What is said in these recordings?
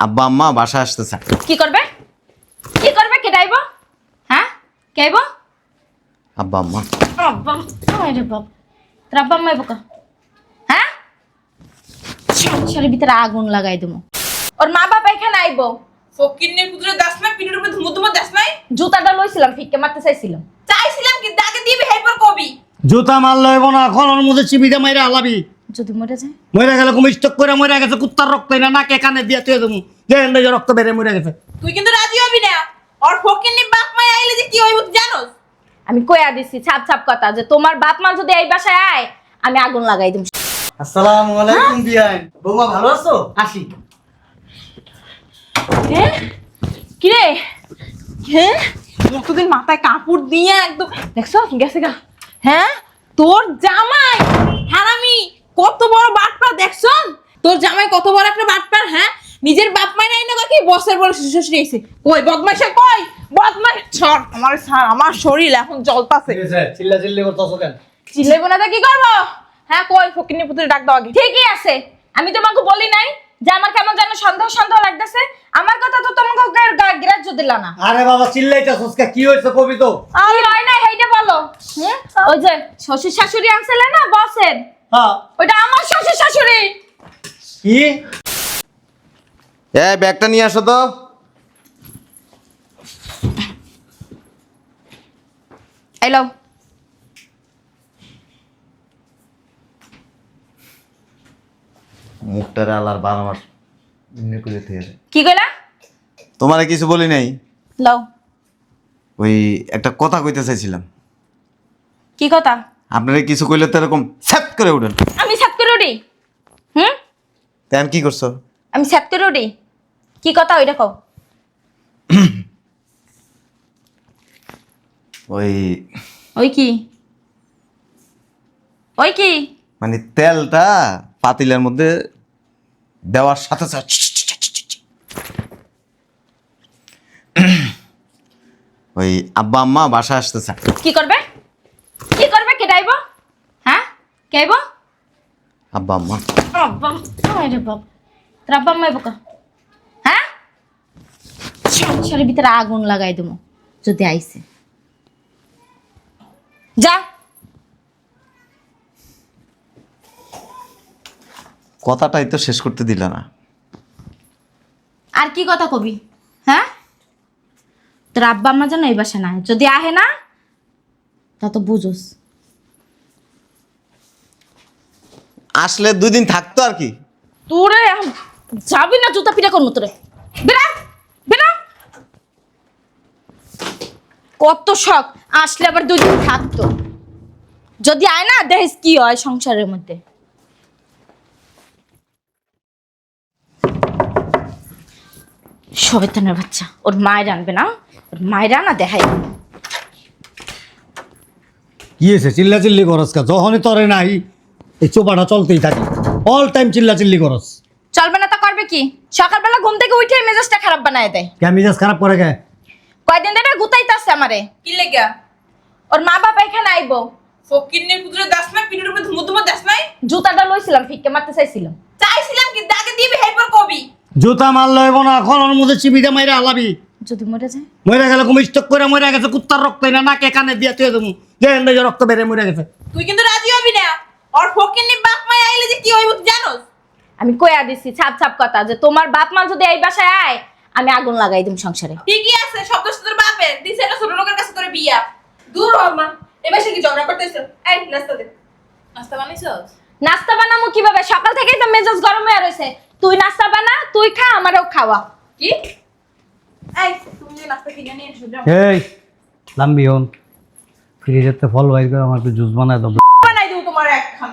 আব্বা আম্মা বাসা আসতেছে। কি করবে? কি করবে? কে ডাইব? হ্যাঁ? কে আইব? আব্বা আম্মা। আব্বা আরে বাপ। তোর আব্বা আম্মা বোকা হ্যাঁ? সংসারের ভিতরে আগুন লাগাই দেবো। ওর মা বাবা এখানে আইবো। ফকিন্নের পুত্র দাস না পিঠের উপরে ধুমু ধুমু দাস নাই? জুতাটা লইছিলাম ফিক্কে মারতে চাইছিলাম। চাইছিলাম কি দাগে দিবি হেল্পার কবি। জুতা মাল লইব না খলর মধ্যে চিবিদে মাইরা হালাবি যদি মরে যায়? মরে গেলে স্টক করে মরে গেছে কুত্তার রক্ত না নাকে কানে দিয়ে তুই দেবো। যে এন্ড রক্ত বেড়ে মরে গেছে। তুই কিন্তু রাজি হবি না। আর বাপ মাই আইলে যে কি হইব জানোস? আমি কয়া দিছি ছাপ ছাপ কথা যে তোমার বাপ মা যদি এই বাসায় আয় আমি আগুন লাগাই দিব আসসালামু আলাইকুম বিয়ান। বৌমা ভালো আছো? আসি। হ্যাঁ কি রে? হ্যাঁ কতদিন মাথায় কাপড় দিয়ে একদম দেখছ? গেছে গা। হ্যাঁ তোর জামাই হারামি। কত বড় বাটপার দেখছ? তোর জামাই কত বড় একটা বাটপার হ্যাঁ? নিজের বাপ মাই নাই না কি? বসের বড় শ্বশুর এসে কই বদমাইশা কই? বদমাইশ ছড় আমার ছাড় আমার শরীর এখন জ্বলতাছে। চিল্লা চিল্লি করতেছো কেন? চিল্লাইবো না তো কি করব? হ্যাঁ কই ফকিন্নি পুতুল ডাক দাও আগে। ঠিকই আছে। আমি তোমাকে বলি নাই যে আমার কেমন যেন সন্দেহ সন্দেহ লাগতেছে। আমার কথা তো তোমাকে গ্রাহ্য দিল না। আরে বাবা চিল্লাইতেছস কে কি হইছে কবি তো? কি হয় না সেইটা বলো। হুম? ওই যে শ্বশুর শাশুড়ি আনছিলে না বসের? হ্যাঁ। ওইটা আমার শ্বশুর শাশুড়ি। কি? এ ব্যাগটা নিয়ে আসো তো। এলো মুখটারে আলার বারো মাস এমনি করে থেকে কি কইলা? তোমারে কিছু বলি নাই? লও। ওই একটা কথা কইতে চাইছিলাম। কি কথা? আপনারা কিছু কইলে তো এরকম স্যাপ করে উঠেন। আমি সাত করে উঠি। হুম? তেন কি করছ? আমি সাত করে উঠি। কি কথা ওইটা কও। ওই ওই কি? ওই কি? মানে তেলটা পাতিলের মধ্যে দেওয়ার সাথে সাথে ওই আব্বা আম্মা বাসা আসতেছে। কি করবে কি করবে কে ডাইব হ্যাঁ কে আইব আব্বা আম্মা। আব্বা আরে বাপ। তোর আব্বা আম্মা বোকা। হ্যাঁ? সংসারের ভিতরে আগুন লাগাই দেবো যদি আইছে যা। কথাটাই তো শেষ করতে দিল না। আর কি কথা কবি? হ্যাঁ? তোর আব্বা আম্মা যেন এই বাসা না। যদি আহে না তা তো বুঝোস। আসলে দুই দিন থাকতো আর কি। তোরে যাবি না জুতা পিটা করব তোরে। বেরা বেরা কত শখ আসলে আবার দুই দিন থাকতো। যদি আয় না দেখিস কি হয় সংসারের মধ্যে। সবেতনের বাচ্চা ওর মায়ের আনবে না? ওর মায়ের আনা দেখাই। কি হয়েছে? চিল্লা চিল্লি করস কা? যখনই তরে নাই এই চোপাটা চলতেই থাকে। অল টাইম চিল্লা চিল্লি করস। চলবে না তা করবে কি? সকালবেলা ঘুম থেকে উঠে মেজাজটা খারাপ বানায় দেয়। কে মেজাজ খারাপ করে কে? কয়দিন ধরে গুতাইতেছে আমারে। কি লেগা? ওর মা বাবা এখানে আইবো। ফকিন্নের পুত্র দাস না পিঠের উপরে ধুমু ধুমু দাস নাই? জুতাটা লইছিলাম ফিক্কে মারতে চাইছিলাম। চাইছিলাম কি দাগে দিবি হেল্পার কবি। জুতা মাল লইব না খলর মধ্যে চিবিদে মাইরা হালাবি। যদি মরে যায়? মরে গেলে কুমি স্টক করে মরে গেছে কুত্তার রক্ত না নাকে কানে দিয়ে তুই দেবো। যে এন্ড রক্ত বেড়ে মরে গেছে। তুই কিন্তু রাজি হবি না। আর ফকিন্নি বাপ মাই আইলে যে কি হইব তুই জানোস? আমি কয়া দিছি ছাপ ছাপ কথা যে তোমার বাপ মা যদি এই বাসায় আয় আমি আগুন লাগাই দিম সংসারে। ঠিকই আছে সব দোষ তোর বাপের। দিছে একটা ছোট লোকের কাছে তোর বিয়া। দূর হ মা। এবার সে কি ঝগড়া করতেছ? এই নাস্তা দে। নাস্তা বানাইছস নাস্তা বানামু কীভাবে? সকাল থেকেই তো মেজাজ গরম হয়ে রয়েছে। তুই নাস্তা বানা তুই খা আমারও খাওয়া। কি? এই তুমি যে নাস্তা কিনে নিয়ে এসো যাও। এই ফ্রিজেতে ফল বাইর করে আমার একটু জুস বানায় দাও। দেবো তোমার একখান।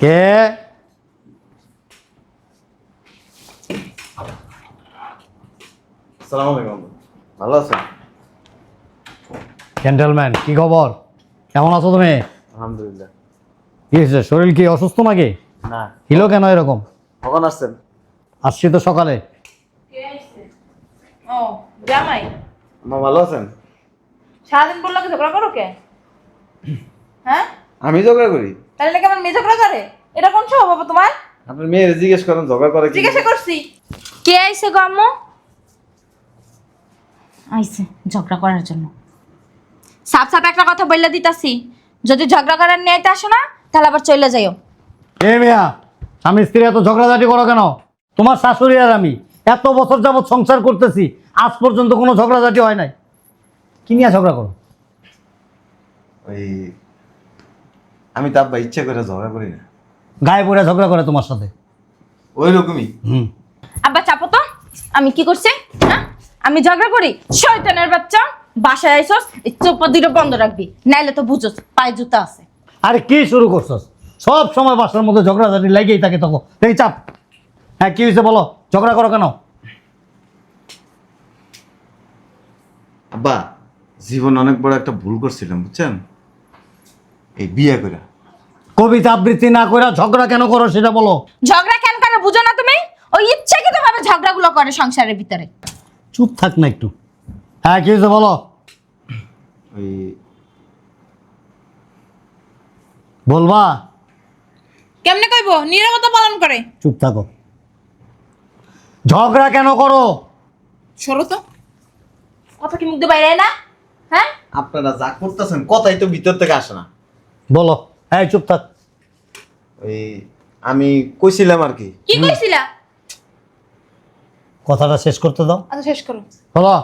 কে? আলাইকুম। ভালো আছেন? জেন্টেলম্যান কি খবর? কেমন আছো তুমি? আলহামদুলিল্লাহ। কি হয়েছে? শরীর কি অসুস্থ নাকি? না। হিলো কেন এরকম? কখন আসছেন? আসছি তো সকালে। কে ও। জামাই। মা ভালো আছেন? সারাদিন বলল কি ঝগড়া করো কে? হ্যাঁ? আমি ঝগড়া করি? তাহলে নাকি আমার মেয়ে ঝগড়া করে? এটা কোন স্বভাব বাবা তোমার? আপনার মেয়ের জিজ্ঞেস করেন ঝগড়া করে কি? জিজ্ঞাসা করছি। কে আইছে গো আম্মু? আইছে ঝগড়া করার জন্য। সাপ সাপ একটা কথা বললে দিতাছি যদি ঝগড়া করার নিয়ে আসো না তাহলে আবার চলে যাইও। এ মিয়া স্বামী স্ত্রী এত ঝগড়াঝাটি করো কেন? তোমার শাশুড়ি আর আমি এত বছর যাবৎ সংসার করতেছি আজ পর্যন্ত কোনো ঝগড়াঝাটি হয় নাই। কি নিয়ে ঝগড়া করো? ওই আমি তো আব্বা ইচ্ছা করে ঝগড়া করি না। গায়ে পড়ে ঝগড়া করে তোমার সাথে। ওই রকমই। হুম। আব্বা চাপো তো। আমি কি করছি? হ্যাঁ? আমি ঝগড়া করি? শয়তানের বাচ্চা বাসায় আইসস এই চোপা দুটো বন্ধ রাখবি। নাইলে তো বুঝোস পায়ে জুতা আছে। আরে কি শুরু করছস? সব সময় বাসার মধ্যে ঝগড়াঝাটি লেগেই থাকে তখন। দেখি চাপ। হ্যাঁ কি হয়েছে বলো? ঝগড়া করো কেন? আব্বা জীবন অনেক বড় একটা ভুল করছিলাম বুঝছেন? এই বিয়ে করে কবিতা আবৃত্তি না করে ঝগড়া কেন করো সেটা বলো। ঝগড়া কেন করে বুঝো না তুমি? ওই ইচ্ছাকৃত ভাবে ঝগড়াগুলো করে সংসারের ভিতরে। চুপ থাক না একটু। হ্যাঁ কি হয়েছে বলো? ওই বলবা? কেমনে কইবো? নিরবতা পালন করে। চুপ থাকো। ঝগড়া কেন করো? সরো তো। কথা কি মুখ দিয়ে বাইরে না? হ্যাঁ? আপনারা যা করতেছেন কথাই তো ভিতর থেকে আসে না। বলো। হ্যাঁ চুপ থাক। ওই আমি কইছিলাম আর কি। কি কইছিলা? কথাটা শেষ করতে দাও। আচ্ছা শেষ করো। বলো।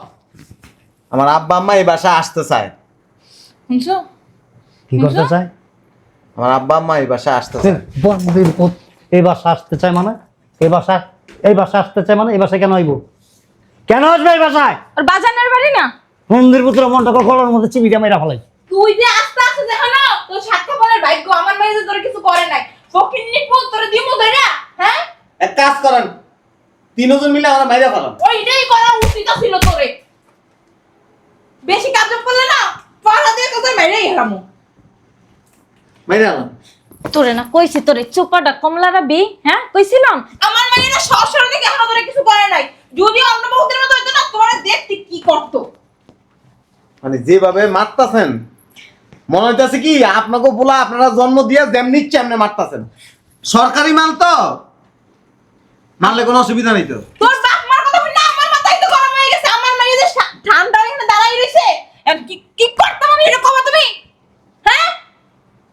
আমার আব্বা আম্মা এই বাসা আসতে চায়। শুনছো? কি করতে চায়? আমার আব্বা আম্মা এই বাসা আসতে চায়। এই বাসা আসতে চায় মানে? এই বাসা এই বাসা আসতে চায় মানে? এই বাসায় কেন আইব? কেন আসবে এই বাসায়? ওর বাজানের বাড়ি না? মন্দির পুত্র মনটা গলার মধ্যে চিবিটা মেরা ফেলাই তুই যে আস্তে আস্তে দেখো না তোর সাথে বলার ভাগ্য আমার মেয়ে যে তোর কিছু করে নাই। ফকিন্নি পুত তোর দিমু ধইরা হ্যাঁ? এক কাজ করেন তিনজন মিলে আমরা মাইরা ফেলাম। ওইটাই করা উচিত ছিল তোরে। বেশি কাজ করলে না পাড়া দিয়ে তোদের মেরেই হেরামু মাইরা ফেলাম। তোরে না কইছি তোরে চোপাটা কমলা রাবি হ্যাঁ? কইছিলাম আমার মেয়েরা সবসময় থেকে এখনও তোরে কিছু করে নাই। যদি অন্য বহুদের মতো হইতো না তোরা দেখতি কি করতো? মানে যেভাবে মারতাছেন মনে হইতাছে কি আপনাকে বলা আপনারা জন্ম দিয়া যেমনি ইচ্ছে এমনি মারতাছেন। সরকারি মাল তো মারলে কোনো অসুবিধা নেই তো। তোর বাপ মার কথা না আমার মাথায় তো গরম হয়ে গেছে আমার যে ঠান্ডা দাঁড়াই রইছে আর কি কি করতে পারবি এটা কবা তুমি? হ্যাঁ?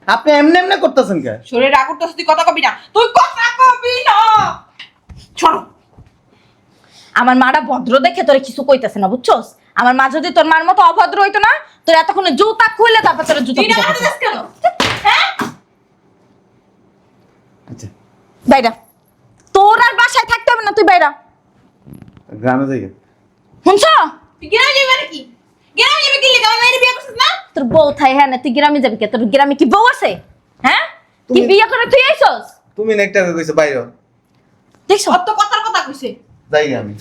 আপনি এমনি এমনি করতেছেন কে? শরীরে রাগ করতেছ তুই কথা কবি না। তুই কথা কবি না! ছড়ো আমার মারা ভদ্র দেখে তোরে কিছু কইতাছে না বুঝছস? আমার মা যদি তোর মার মতো অভদ্র হইতো না তোর এতক্ষণে জুতা খুলে তারপর তোর জুতা তুই হ্যাঁ? আচ্ছা। বাইরা তোর আর বাসায় থাকতে হবে না তুই বাইরা। গ্রামে যাই শুনছ? তুই গ্রামে যাবি নাকি গ্রামে যাবি কি আমার মেয়ের বিয়ে করছিস না? তোর বউ থাই হ্যাঁ না তুই গ্রামে যাবি কে? তোর গ্রামে কি বউ আছে? হ্যাঁ? কি তুমি- বিয়ে করে তুই আইছস? তুমি নেকটা কইছো বাইরে দেখছ? অত কথার কথা কইছে। যাই আমি।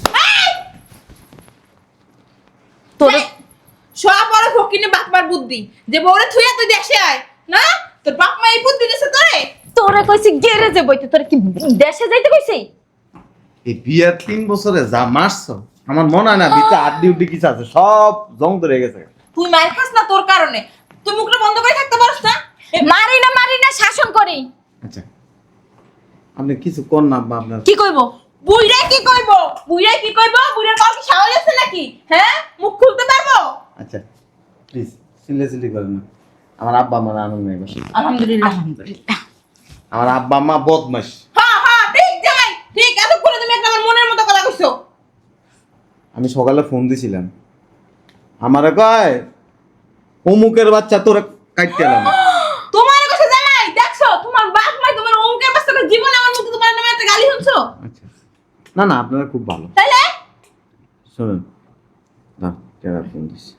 তোর সব বড় ফকিনে বাপ মার বুদ্ধি। যে বউরে থুইয়া তুই দেশে আয় না? তোর বাপ মা এই বুদ্ধি দিছে তোরে? তোরে কইছি গ্যারেজে বইতে তোর কি দেশে যাইতে কইছি? এই বিয়ার তিন বছরে যা মারছো আমার মনে হয় না ভিতরে আড্ডি উড্ডি কিছু আছে সব জং ধরে গেছে। তুই মার খাস না তোর কারণে। তুই মুখটা বন্ধ করে থাকতে পারছ না? মারি না মারি না শাসন করি। আচ্ছা। আপনি কিছু কর না আপনার কি কইব? বুইরা কি কইব? বুইরা কি কইব? বুইরার কাউ কি সাহস আছে নাকি? হ্যাঁ? মুখ খুলতে পারব? আচ্ছা প্লিজ চিল্লে চিল্লি করেন না। আমার আব্বা আমার আনন্দ নেই বসে আলহামদুলিল্লাহ। আলহামদুলিল্লাহ। আমার আব্বা আম্মা বদমাস হ্যাঁ হ্যাঁ ঠিক যাই ঠিক এতক্ষণে তুমি একটা আমার মনের মতো কথা কইছো। আমি সকালে ফোন দিছিলাম। আমারে কয় অমুকের বাচ্চা তোরে কাটতে এলাম তোমার কাছে জানাই দেখছ? তোমার বাপ মা তোমার অঙ্কের বাচ্চাটা জীবনে আমার মুখে তোমার নামে একটা গালি শুনছো? আচ্ছা। না না আপনারা খুব ভালো। তাইলে? শুনুন না কেরা ফোন দিছি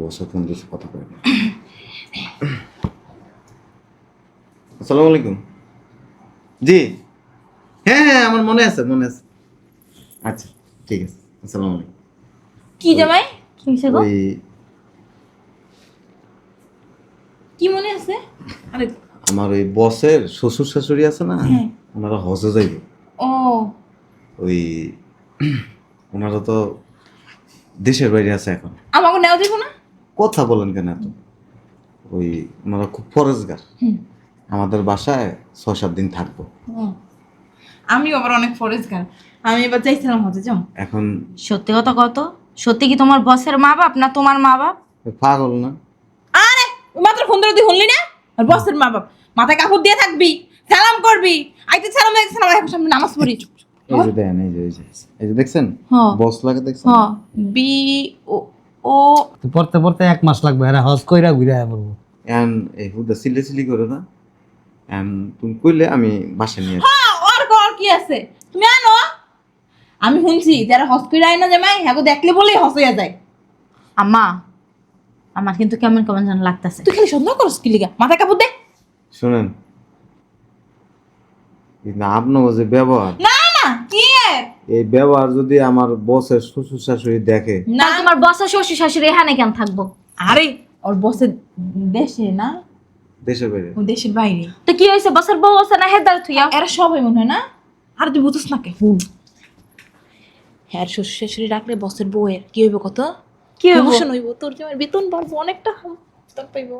বসে ফোন দিছি কথা কয় আসসালামু আলাইকুম। জি। হ্যাঁ হ্যাঁ আমার মনে আছে মনে আছে। আচ্ছা ঠিক আছে আসসালামু আলাইকুম। কি জামাই? কি হইছে গো? কি মনে আছে? আরে আমার ওই বসের শ্বশুর শাশুড়ি আছে না? হ্যাঁ। ওনারা হজে যাইবে। ও। ওই ওনারা তো দেশের বাইরে আছে এখন। আমাকে নেওয়া যাব না? কথা বলেন কেন এত? ওই ওনারা খুব ফরেজগার আমাদের বাসায় ছয় সাত দিন থাকব। আমি আবার অনেক ফরেস্টগার আমি এবার চাইছিলাম হতে যাও। এখন সত্যি কথা কত সত্যি কি তোমার বসের মা বাপ না তোমার মা বাপ? পাগল না। আরে মাত্র ফোন ধরে তুই শুনলি না? আর বসের মা বাপ। মাথায় কাপড় দিয়ে থাকবি। সালাম করবি। আইতে সালাম দেখছি সালাম এখন সামনে নামাজ পড়ি। এই যে দেন এই যে এই যে এই যে দেখছেন? হ্যাঁ। বস লাগে দেখছেন? হ্যাঁ বি ও ও। তো পড়তে পড়তে এক মাস লাগবে হ্যাঁ হজ কইরা ঘুরে আয়া পড়ব। এন এই হুদা সিলে সিলি করে না। এন তুমি কইলে আমি বাসায় নিয়ে। হ্যাঁ ওর কর কি আছে? তুমি আনো। আমি শুনছি যারা হসপিটাল আয় না জামাই হ্যাঁ দেখলে বলেই হস হইয়া যায়। আম্মা আমার কিন্তু কেমন কেমন যেন লাগতেছে। তুই খালি সন্দেহ করস কি লিগা? মাথায় কাপড় দে। শুনেন কিন্তু আপনার যে ব্যবহার। না না কি এর? এই ব্যবহার যদি আমার বসের শ্বশুর শাশুড়ি দেখে। না। তোমার বসের শ্বশুর শাশুড়ি এখানে কেন থাকব? আরে ওর বসে দেশে না? দেশে বেড়ে ও দেশের বাইরে। তো কি হয়েছে? বসের বউ আছে না হেদার থুইয়া এরা সবাই মনে হয় না? আর তুই বুঝিস না কে? হ্যাঁ শ্বশুর শাশুড়ি রাখলে বসের বউয়ের কি হইব কত? কি হইব? প্রমোশন হইব তোর যে আমার বেতন বাড়বো অনেকটা। বেতন পাইবো।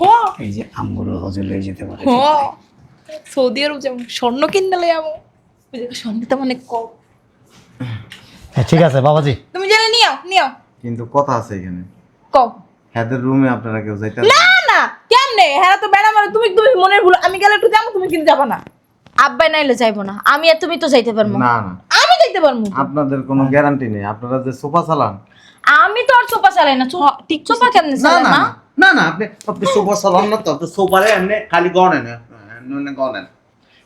হ্যাঁ এই যে আমগুলো হজে লয়ে যেতে পারে। সৌদি আরব যেমন স্বর্ণ কিনতে যাব। স্বর্ণ তো অনেক কম। হ্যাঁ, ঠিক আছে বাবাজি। তুমি জেনে নিও নিও। কিন্তু কথা আছে এখানে। হ্যাদের রুমে আপনারা কেউ যাইতে না না কেমনে? হ্যাঁ তো বেড়া মানে তুমি তুমি মনের ভুল? আমি গেলে একটু যাব তুমি কিন্তু যাবা না। আব্বাই নাইলে যাইবো না। আমি আর তুমি তো যাইতে পারব না। না আমি যাইতে পারব। আপনাদের কোনো গ্যারান্টি নেই। আপনারা যে সোফা চালান। আমি তো আর চোপা চালাই না। ঠিক চোপা কেমনে না চালাই না না না না আপনি আপনি সোফা চালান না তো আপনি সোফারে এমনি খালি গনেন গনেন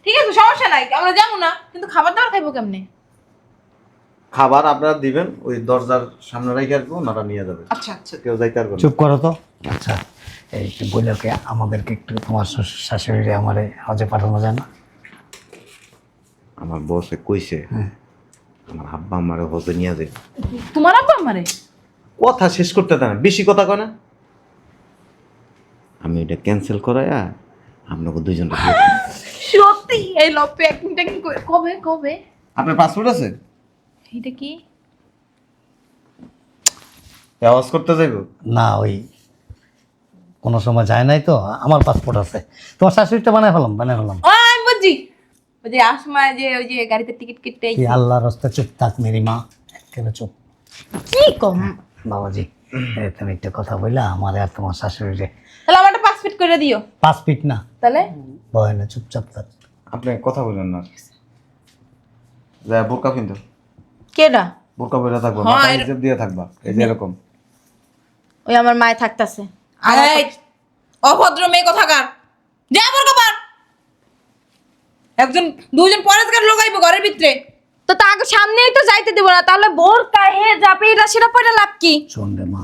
ঠিক আছে সমস্যা নাই আমরা যাব না কিন্তু খাবার দাবার খাইবো কেমনে? খাবার আপনারা দিবেন ওই দরজার সামনে রেখে আসব ওনারা নিয়ে যাবে। আচ্ছা আচ্ছা। কেউ যাইতে পারবে চুপ করো তো। আচ্ছা এই বইলাকে আমাদেরকে একটু তোমার শ্বশুর শাশুড়ি আমারে হজে পাঠানো যায় না? আমার বসে কইছে আমার আব্বা আমারে হজে নিয়ে যাবে। তোমার আব্বা আমারে? কথা শেষ করতে দেন বেশি কথা কয় না। আমি এটা ক্যান্সেল করাইয়া আপনাকে দুইজন সত্যি এই লপে এক মিনিট একদিন কবে কবে? আপনার পাসপোর্ট আছে? এটা কি? আওয়াজ করতে যাইব? না ওই কোনো সময় যায় নাই তো আমার পাসপোর্ট আছে। তোমার শাশুড়িটা বানাই ফেলাম বানাই ফেলাম। ও আমি বুঝছি। ওই যে আসমা যে ওই যে গাড়িতে টিকিট কেটে কি আল্লাহ রাস্তা চুপ থাক মেরি মা কেন চুপ। কি কম? বাবাজি তুমি একটা কথা বললা আমার আর তোমার শাশুড়িরে তাহলে আমার একটা পাঁচ ফিট করে দিও। পাঁচ ফিট না। তাহলে? ভয় না চুপচাপ থাক। আপনি কথা বললেন না। যা বোরকা কিন্তু কেডা? বোরকা পরে থাকব মাথায় এর- দিয়ে থাকবা এই যে এরকম। ওই আমার মায় থাকতাছে। এই অভদ্র মেয়ে কোথাকার? যা আবার কবার একজন দুজন পরেশগার লোক আইবো ঘরের ভিতরে। তো তাকে সামনেই তো যাইতে দিব না তাহলে বোর কাহে যাবে এটা সেটা পরে লাভ কি? শোন রে মা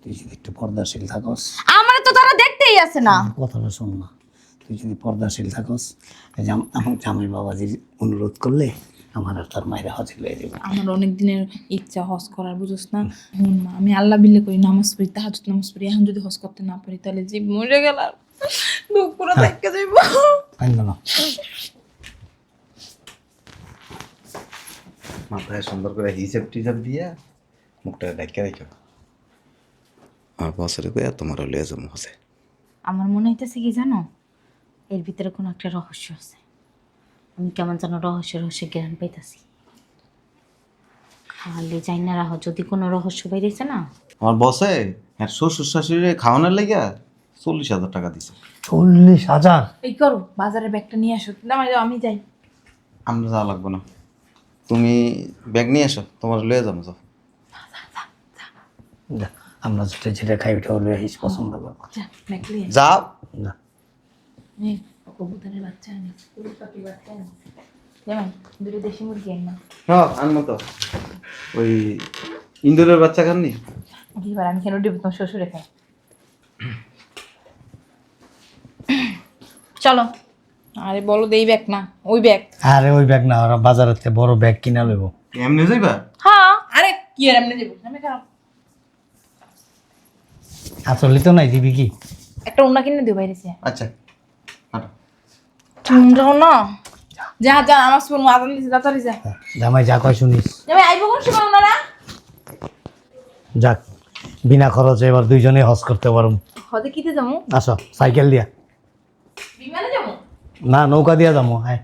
তুই যদি একটু পর্দাশীল থাকস। আমার তো তারা দেখতেই আছে না। কথাটা শোন না। তুই যদি পর্দাশীল থাকস আমার জামাই বাবাজির অনুরোধ করলে আমার আর তার মায়ের হজে লয়ে যাবে। আমার অনেক দিনের ইচ্ছা হজ করার বুঝোস না? হুন মা আমি আল্লাহ বিল্লে করি নামাজ পড়ি তাহাজুদ নামাজ পড়ি। এখন যদি হজ করতে না পারি তাহলে জীব মরে গেলাম। দুঃখ পুরো দেখতে যাইব। ফাইন না। মাথায় সুন্দর করে হিসেব টিসেব দিয়ে মুখটা ডাকিয়ে রেখো আমার বছরে কইয়া তোমার লয়ে যাব হসে। আমার মনে হইতেছে কি জানো? এর ভিতরে কোনো একটা রহস্য আছে। আমি কেমন যেন রহস্য রহস্য জ্ঞান পাইতাছি। খালি যাই না রাহ যদি কোনো রহস্য বেরিয়েছে না? আমার বসে হ্যাঁ শ্বশুর শাশুড়ি খাওয়ানোর লেগে চল্লিশ হাজার টাকা দিছে। চল্লিশ হাজার? এই করো বাজারে ব্যাগটা নিয়ে আসো। দাম আমি যাই। আমরা যাওয়া লাগবো না। তুমি ব্যাগ নিয়ে এসো তোমার লয়ে যাব যাও। যা, আমরা যেটা যেটা খাই ওটা হলে হিস পছন্দ করব নিয়ে যাও না। কবুতরের বাচ্চা আনি পুরুষ পাখির বাচ্চা আনি যেমন দুটো দেশি মুরগি আনি না। হ্যাঁ আনব তো। ওই ইন্দুরের বাচ্চা খাননি? এবার আমি কেন দেবো? তোমার শ্বশুরে খাই চলো। আরে বলো দেই ব্যাগ না ওই ব্যাগ আরে ওই ব্যাগ না ওরা বাজারের বড় ব্যাগ কিনা লইব। এমনি যাইবা? হ্যাঁ। আরে কি আর এমনি দেবো আমি খারাপ আসলে তো নাই দিবি কি? একটা উন্না কিনে দিও বাইরে সে আচ্ছা হাঁটো। তোমরাও না। যা যা আমার সুর আদান দিছে তাড়াতাড়ি যা জামাই যা কয় শুনিস। যাবে আইবো কোন সময় ওনারা? যাক বিনা খরচে এবার দুইজনে হজ করতে পারুম। হদে কিতে যাব আসো সাইকেল দিয়া। বিমানে যাব না নৌকা দিয়া যাব হ্যাঁ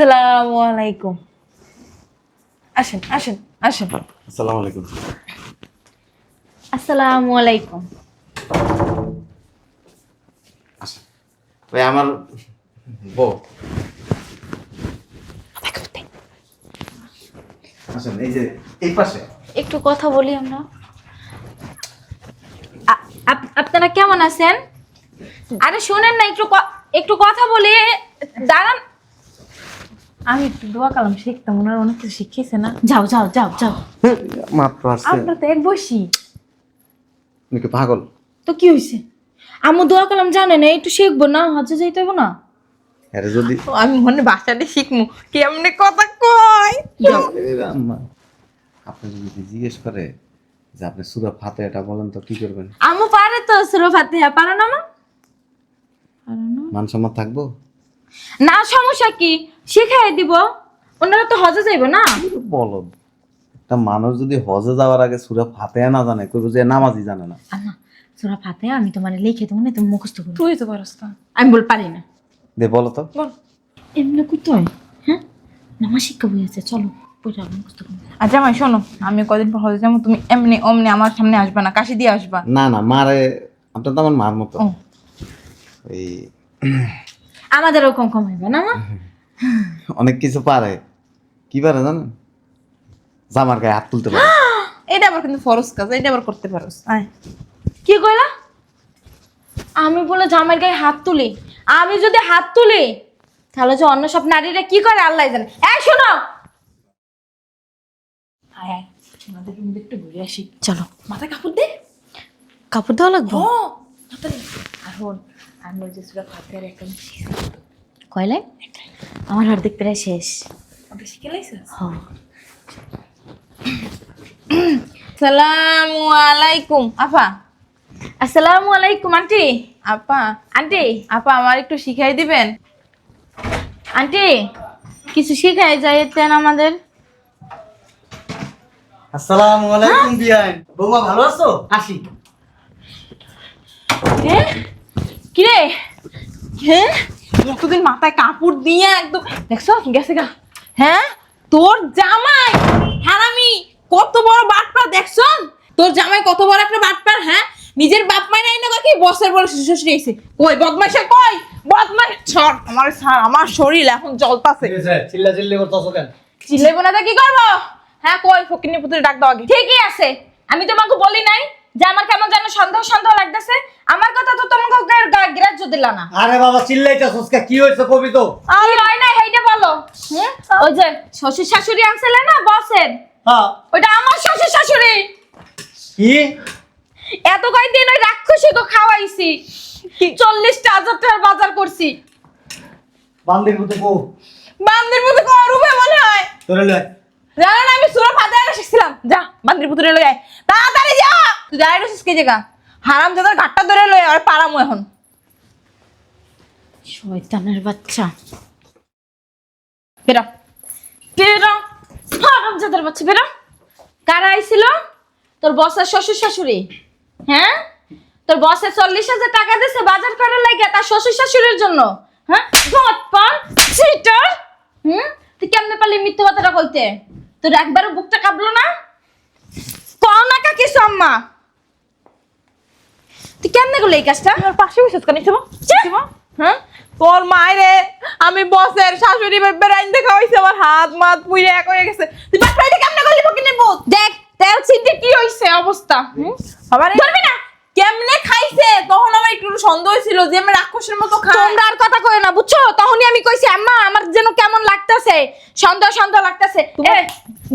আসসালামু আলাইকুম আসেন আসেন আসেন। আসসালামু আলাইকুম আসসালামু আলাইকুম ভাই আমার বউ। আসেন এই যে এই পাশে। একটু কথা বলি আমরা। আ- আপ- আপনারা কেমন আছেন? আরে শোনেন না একটু ক- একটু কথা বলি। দাঁড়ান। আমি একটু দোয়া কালাম শিখতাম ওনার অনেক কিছু শিখিয়েছে না। যাও যাও যাও যাও। মাত্র আসছে আপনার তো এক বসি তুমি কি পাগল? তো কি আমু দোয়া কালাম জানে না একটু শিখব না হজে যাইতে হবে না? আরে যদি আমি মনে বাসাতে শিখমু কেমনে কথা কয়? আম্মা, আপনি যদি জিজ্ঞেস করে যে আপনি সুরা ফাতে এটা বলেন তো কি করবেন? আমু পারে তো সুরো ফাতিহা পারো না মা? মান সম্মান থাকব? না সমস্যা কি? শিখাই দিব। ওনারা তো হজে যাইব না। বলো। একটা মানুষ যদি হজে যাওয়ার আগে সুরা ফাতে না জানে করব যে নামাজই জানে না। আম্মা সুরা ফাতিহা আমি তোমার লিখে দেবো না তুমি মুখস্থ করো। তুই তো পারস না। আমি বল পারি না। দে বলো তো। বল। এমনি কইতে হয়? হ্যাঁ নামাজ শিক্ষা বই আছে চলো পড়া মুখস্থ আচ্ছা ভাই শোনো আমি কদিন পর হজে যাব তুমি এমনি অমনি আমার সামনে আসবা না কাশি দিয়ে আসবা। না না মারে আপনার তো আমার মার মতো। এই আমাদেরও কম কম হইবে না মা? অনেক কিছু পারে। কি পারে জানেন? জামার গায়ে হাত তুলতে পারে। এটা আবার কিন্তু ফরজ কাজ এটা আবার করতে পারোস। আয়। কি কইলা? আমি বলে জামাইয়ের গায়ে হাত তুলি। আমি যদি হাত তুলি তাহলে যে অন্য সব নারীরা কি করে আল্লাহ জানে। এই শোনো! আয় আয়। আমাদের রুমে একটু ঘুরে আসি। চলো। মাথায় কাপড় দে। কাপড় দেওয়া লাগবে? ও আর হন আমি ওই যে সুরা ফাতেহার একটা কয়লে আমার অর্ধেক প্রায় শেষ। সালামু আলাইকুম আপা। আসসালামু আলাইকুম আন্টি। আপা। আন্টি। আপা আমার একটু শিখাই দিবেন? আন্টি কিছু শিখাই যাইতেন আমাদের? আসসালামু আলাইকুম বিয়ান। বৌমা ভালো আছো? আসি। রে কি রে হ্যাঁ? কতদিন মাথায় কাপড় দিয়ে একদম দেখছ? গেছে গা। হ্যাঁ? তোর জামাই! হারামি! কত বড় বাটপার দেখছ? তোর জামাই কত বড় একটা বাটপার হ্যাঁ? নিজের বাপ মাই নাই না কি বসের বড় শ্বশুর এসে কই বদমাইশা কই? বদমাইশ ছাড় আমার ছাড় আমার শরীর এখন জ্বলতাছে। চিল্লা চিল্লি করতেছো কেন? চিল্লাইবো না তা কি করব? হ্যাঁ কই ফকিনি পুতুল ডাক দাও আগে। ঠিকই আছে। আমি তোমাকে বলি নাই যে আমার কেমন যেন সন্দেহ সন্দেহ লাগতেছে আমার কথা তো তোমাকে গ্রাহ্য দিল না। আরে বাবা চিল্লাইতেছস কে কি হইছে কবি তো? কি হয় না সেইটা বলো? ওই যে শ্বশুর শাশুড়ি আনছিলে না বসের হ্যাঁ। ওইটা আমার শ্বশুর শাশুড়ি। কি? এত কয়েকদিন ওই রাক্ষসী তো খাওয়াইছি। চল্লিশটা হাজার টাকার বাজার করছি। বান্দির মতো বউ বান্দির পুতুল করবে মনে হয়। তোরে লয় জানো না আমি সুরা ফাতে শিখছিলাম যা বান্দির পুতুলে লই আয়। তাড়াতাড়ি যা! তুই যাই রসিস কে জায়গা? হারাম জাদার ঘাটটা ধরে লই আর পারামু এখন। শয়তানের বাচ্চা। বেরা। বেরো। হারামজাদার বাচ্চা বেরো। কারা আইছিল? তোর বসের শ্বশুর শাশুড়ি। হ্যাঁ? তোর বসে চল্লিশ হাজার টাকা দিছে বাজার করার লাগে তার শ্বশুর শাশুড়ির জন্য। হ্যাঁ? পান সিটার হুম? তুই কেমনে পারলি মিথ্যে কথাটা কইতে তোর একবারও বুকটা কাঁপলো না? কও না কাকি আম্মা তুই কেমনে করলি এই কাজটা? আমার পাশে বসে কানি? ছিল হ্যাঁ? তোর মায়েরে আমি বসের শাশুড়ি বেড়াইন দেখা হইছে আমার হাত মাত পুইরে এক হয়ে গেছে। তুই বাট কেমনে করলি ফকিনের পুত দেখ তেল চিনতে কি হইছে অবস্থা হুম? বাবারে। ধরবি না? কেমনে খাইছে তখন আমার একটু সন্দেহ ছিল যে আমি রাক্ষসের মতো খাই। তোমরা আর কথা কই না বুঝছ? তখনই আমি কইছি আম্মা আমার যেন কেমন লাগতেছে? সন্দেহ সন্দেহ লাগতেছে। এ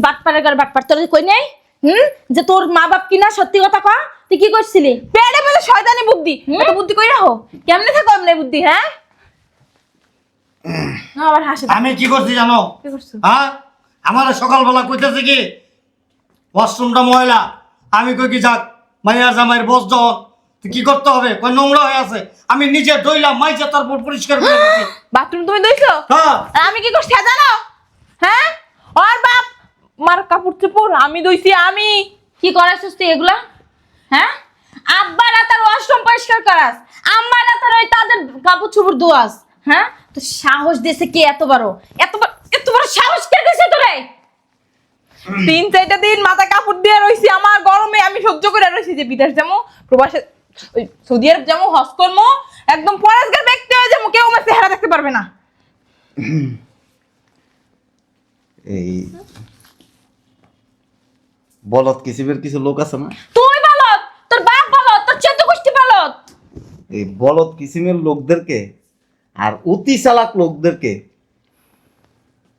বাটপাড়ের ঘর বাটপার তোর কই নাই? হুম? যে তোর মা বাপ কিনা সত্যি কথা কয়া? তুই কি করছিলি? পেটে পেটে শয়তানি বুদ্ধি। এত বুদ্ধি কই রাখো? কেমনে থাকো এমনি বুদ্ধি হ্যাঁ? আবার হাসে আমি কি করছি জানো? কি করছ? হ্যাঁ? আমার সকালবেলা কইতেছে কি ওয়াশরুমটা ময়লা। আমি কই কি যাক? মাইয়ার জামাইয়ের বস তো কি করতে হবে? কই নোংরা হয়ে আছে। আমি নিজে দইলাম মাইজা তারপর পরিষ্কার করে দিচ্ছি বাথরুম তুমি দইছো হ্যাঁ। আর আমি কি করছি জানো? হ্যাঁ? ওর বাপ মার কাপড় চোপড় আমি দইছি আমি। কি করাছিস তুই এগুলা? হ্যাঁ? আব্বারা তার ওয়াশরুম পরিষ্কার করাস আম্মারা তার ওই তাদের কাপড় চোপড় ধোয়াস। হ্যাঁ? তো সাহস দিয়েছে কে এত বড়? এত বড় এত বড় সাহস কে দিয়েছে তোরে? তিন চারটা দিন মাথা কাপড় দিয়ে রইছি আমার গরমে আমি সহ্য করে রইছি যে বিদেশ যাব প্রবাসে ওই সৌদি আরব হজ করব একদম পরেশগার ব্যক্তি হয়ে যাব কেউ আমার চেহারা দেখতে পারবে না। এই বলত কিসিবের কিছু লোক আছে না? তুই বলত তোর বাপ বলত তোর চোদ্দ গোষ্ঠী বলত এই বলদ কিসিমের লোকদেরকে আর অতি চালাক লোকদেরকে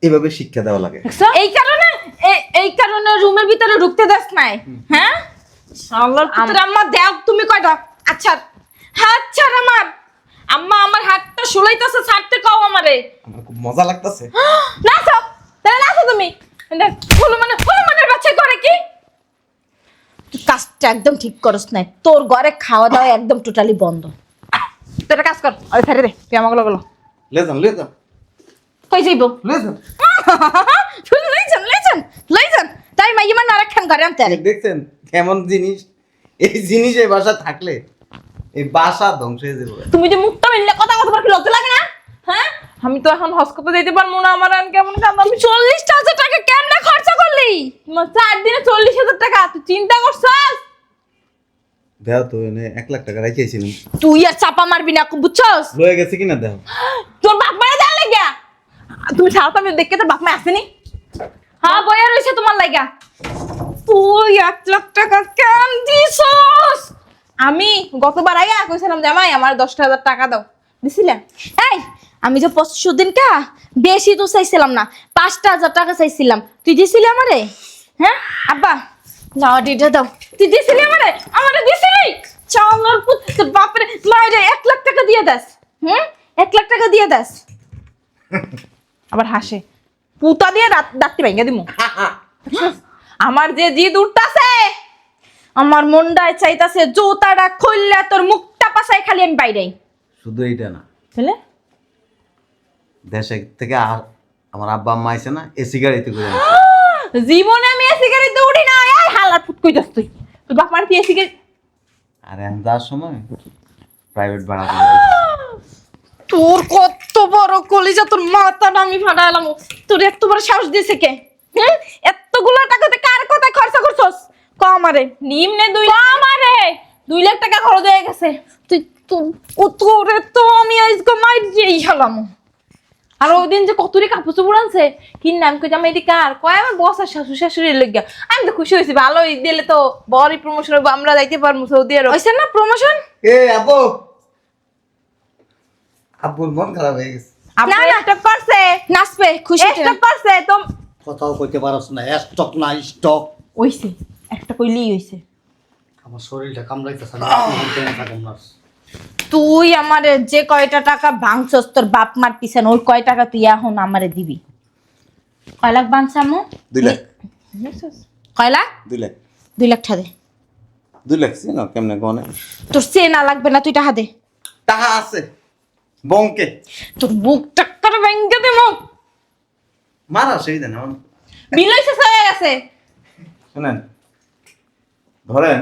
এভাবে শিক্ষা দেওয়া লাগে। এই কারণে এই কারণে রুমের ভিতরে ঢুকতে দেস নাই। হ্যাঁ? শালার পুত্র আম্মা দেও তুমি কয়টা আচ্ছা হাত ছাড় আমার আম্মা আমার হাতটা শুলাইতেছে ছাড়তে কও আমারে। আমার খুব মজা লাগতেছে। নাচো তাহলে তুমি। দেখ, মানে হলো মানে বাচ্চা করে কি? তুই কাজটা একদম ঠিক করস নাই। তোর ঘরে খাওয়া দাওয়া একদম টোটালি বন্ধ। তুই একটা কাজ কর ওই ফেরে দে তুই আমাকে লগলো লেজান লেজান কই যাইব? লেজান লইছেন লইছেন? লইছেন তাই মাই ইমান আরেকখান ঘরে আনতে আরে দেখছেন কেমন জিনিস? এই জিনিস এই বাসা থাকলে এই বাসা ধ্বংস হয়ে যাবে। তুমি যে মুখটা মিললে কথা কথা বলতে লজ্জা লাগে না? হ্যাঁ? আমি তো এখন করতে যেতে পারব না আমার আন কেমন কান্দ আমি চল্লিশটা হাজার টাকা কেমনে খরচা করলি? মা- চার দিনে চল্লিশ হাজার টাকা তুই চিন্তা করছস? দেহ তো এনে এক লাখ টাকা রাখিয়েছিলাম তুই আর চাপা মারবি না বুঝছস? রয়ে গেছে কিনা দেহ তোর বাপ মারা দেওয়া লেগে তুমি ছাড়ো তো আমি দেখে তোর বাপ মা আসেনি? হ্যাঁ বইয়া রয়েছে তোমার লাগা তুই এক লাখ টাকা কেন দিছস? আমি গতবার আগে কইছিলাম জামাই আমার দশটা হাজার টাকা দাও। দিছিলাম এই আমি যে পরশু দিন কা বেশি তো চাইছিলাম না পাঁচটা হাজার টাকা চাইছিলাম। তুই দিছিলি আমারে? হ্যাঁ? আব্বা যাও ডিটা দাও। তুই দিছিলি আমারে? আমারে দিছিলি? চালার পুত তোর বাপরে মায়েরে এক লাখ টাকা দিয়ে দাস। হুম? এক লাখ টাকা দিয়ে দাস। আবার হাসে। পুতা দিয়ে রাত ডাকতে ভাঙ্গা দিমু। আমার যে জিদ উঠতাছে আমার মনটায় চাইতাছে জোতাটা খুললে তোর মুখটা পাশায় খালি আমি বাইরেই শুধু এইটা না। বুঝলে? দেশে থেকে আর আমার আব্বা আম্মা আইছে না এসি গাড়িতে করে। জীবনে আমি এসি গাড়িতে উঠি না। এই হালার ফুট কইতাস তুই। তোর বাপ মার তুই এসি গাড়ি আর আমি যাওয়ার সময় প্রাইভেট ভাড়া। তোর কত বড় কলিজা তোর মাথাটা আমি ফাটাইলাম। তোর এত বড় সাহস দিয়েছে কে? হ্যাঁ? এতগুলো টাকাতে কার কথা খরচা করছস? ক আমারে? নিম্নে দুই ক আমারে? দুই লাখ টাকা খরচ হয়ে গেছে। তুই তোরে তো আমি আজকে মাইর দিয়েই হলাম আর ওই দিন যে কতরি কাপড় চোপড় আনছে কি নাম কই জামাই এটি কার কয় আমার বস আর শাশুড়ি শাশুড়ির লইগা। আমি তো খুশি হয়েছি ভালোই দিলে তো বড়ই প্রমোশন হবে আমরা যাইতে পারব সৌদি আরব। হইছে না প্রমোশন এ আব্বু। আব্বুর মন খারাপ হয়ে গেছে। না, করছে। নাচবে খুশি স্টক করছে তো কথাও কইতে পারস না স্টক না স্টক। ওইছে একটা কইলেই হইছে। আমার শরীরটা কামড়াইতেছে না থাকুন তুই আমারে যে কয়টা টাকা ভাঙছস তোর বাপ মার পিছন ওই কয় টাকা তুই এখন আমারে দিবি? কয় লাখ ভাঙছামো দুই লাখ। কয় লাখ? দুই লাখ। দুই লাখ টাকা দে। দুই লাখ না কেমনে গনে? তোর সে না লাগবে না তুই টাকা দে। টাকা আছে। বঙ্কে তোর বুক টাক্কার ভেঙ্গে দে মুখ মারা সেই দেন আমার। বিল হইছে হয়ে গেছে। শুনেন ধরেন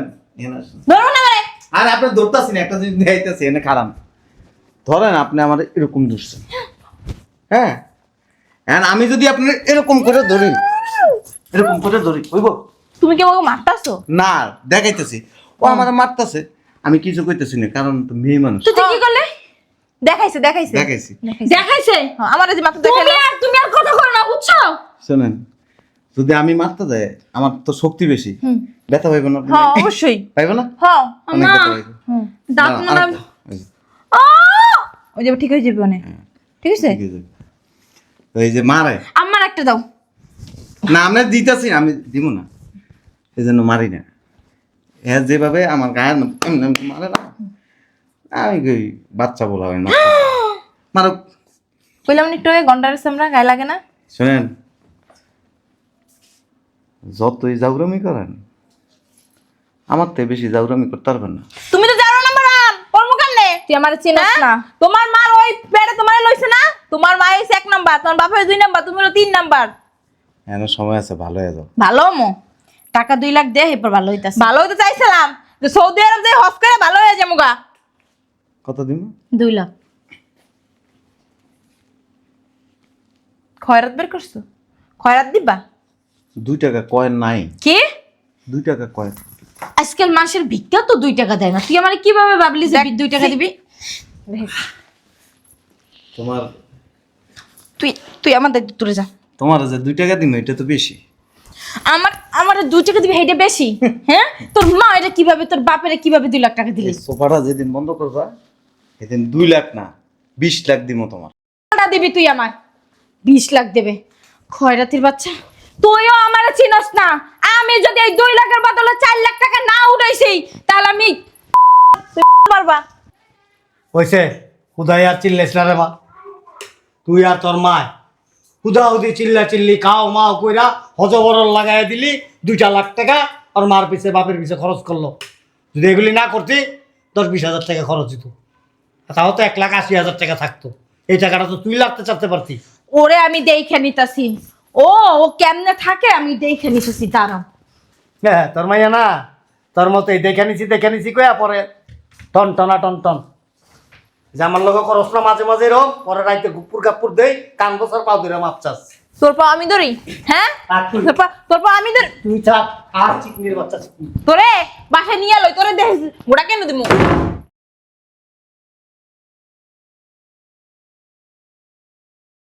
ধরো না মানে আর আপনি ধরতেছি না একটা জিনিস দেখাইতেছি এনে খারাপ ধরেন আপনি আমার এরকম ধরছেন। হ্যাঁ? এখন আমি যদি আপনি এরকম করে ধরি এরকম করে ধরি বুঝব তুমি কি আমাকে মারতাছো? না দেখাইতেছি। ও আমার মারতাছে। আমি কিছু কইতেছি না কারণ তো মেয়ে মানুষ। তুই কি করলে দেখাইছে দেখাইছে। দেখাইছি। দেখাইছে। হ্যাঁ, আমার যে মাথা তুমি আর তুমি আর কথা কর না বুঝছ? শোনেন যদি আমি মারতে যাই আমার তো শক্তি বেশি। ব্যথা পাইব না হ্যাঁ অবশ্যই। পাইব না? হ্যাঁ। পাইব। দাঁত না, মানে। ওই যে, ঠিক হয়ে যাবে অনেক ঠিক আছে ঠিক আছে। এই যে মারে। আমার একটা দাও। না আমরা দিতেছি আমি দিব না। এই জন্য মারি না। হ্যাঁ যেভাবে আমার গায়ে এমনি এমনি মারে না। আমি কই বাচ্চা বলা হয় না। মারুক। কইলাম একটু গন্ডার আমরা গায়ে লাগে না। শোনেন যতই জাউরামি করেন আমার তো বেশি জাউরামি করতে পারবেন না। তুমি তো জানো নাম্বার তুই আমার চিনিস হ্যাঁ? না। তোমার মার ওই পেটে তোমার লইছে না? তোমার মা হইছে এক নাম্বার তোমার বাপের দুই নাম্বার তুমি হলো তিন নাম্বার। এখনও সময় আছে ভালো হয়ে যাও। ভালো মো। টাকা দুই লাখ দে এরপর ভালো হইতাছে। ভালো হইতে চাইছিলাম যে সৌদি আরব যে হজ করে ভালো হয়ে যাব গা। কত দিন? দুই লাখ। খয়রাত বের করছ? খয়রাত দিবা? দুই টাকা কয়েন নাই। কি? দুই টাকা কয়েন। আজকাল মানুষের ভিক্ষা তো দুই টাকা দেয় না। তুই আমার কীভাবে ভাবলি যে দুই টাকা দিবি? তোমার তুই তুই আমার দায়িত্ব তুলে যা। তোমার যে দুই টাকা দিন এটা তো বেশি। আমার আমার দুই টাকা দিবি এইটা বেশি? হ্যাঁ? তোর মা এটা কীভাবে তোর বাপের কীভাবে দুই লাখ টাকা দিলি? সোফাটা যেদিন বন্ধ করবা সেদিন দুই লাখ না বিশ লাখ দিব তোমার। টাকা দিবি তুই আমার বিশ লাখ দেবে। খয়রাতির বাচ্চা তুইও আমার চিনস না। আমি যদি এই দুই লাখের বদলে চার লাখ টাকা না উঠাইছি তাহলে আমি পারবা হয়েছে হুদাই আর চিল্লাইস না রে মা। তুই আর তোর মায় হুদা হুদি চিল্লা চিল্লি খাও মাও কইরা হজবরল লাগাই দিলি দুইটা লাখ টাকা আর মার পিছে বাপের পিছে খরচ করল। যদি এগুলি না করতি দশ বিশ হাজার টাকা খরচ হতো তাও তো এক লাখ আশি হাজার টাকা থাকতো। এই টাকাটা তো তুই লাগতে চাতে পারতি ওরে আমি দেখে নিতাছি। ও ও কেমনে থাকে আমি দেখে নিতেছি দাঁড়াও। হ্যাঁ তোর মাইয়া না তোর মতো এই দেখে নিছি দেখে নিছি কয়া পরে টন টনা টন টন। যে আমার লোক খরচ না মাঝে মাঝে এরকম পরে রাইতে গুপুর কাপুর দেই কান বছর পাও দিলে মাপ চাস। তোর পা আমি ধরি? হ্যাঁ? তোর পা তোর পা আমি ধরি? তুই থাক আর চিকনির বাচ্চা চিকনি। তোরে বাসায় নিয়ে লই তোরে দেখ গোড়া কেন দিমু?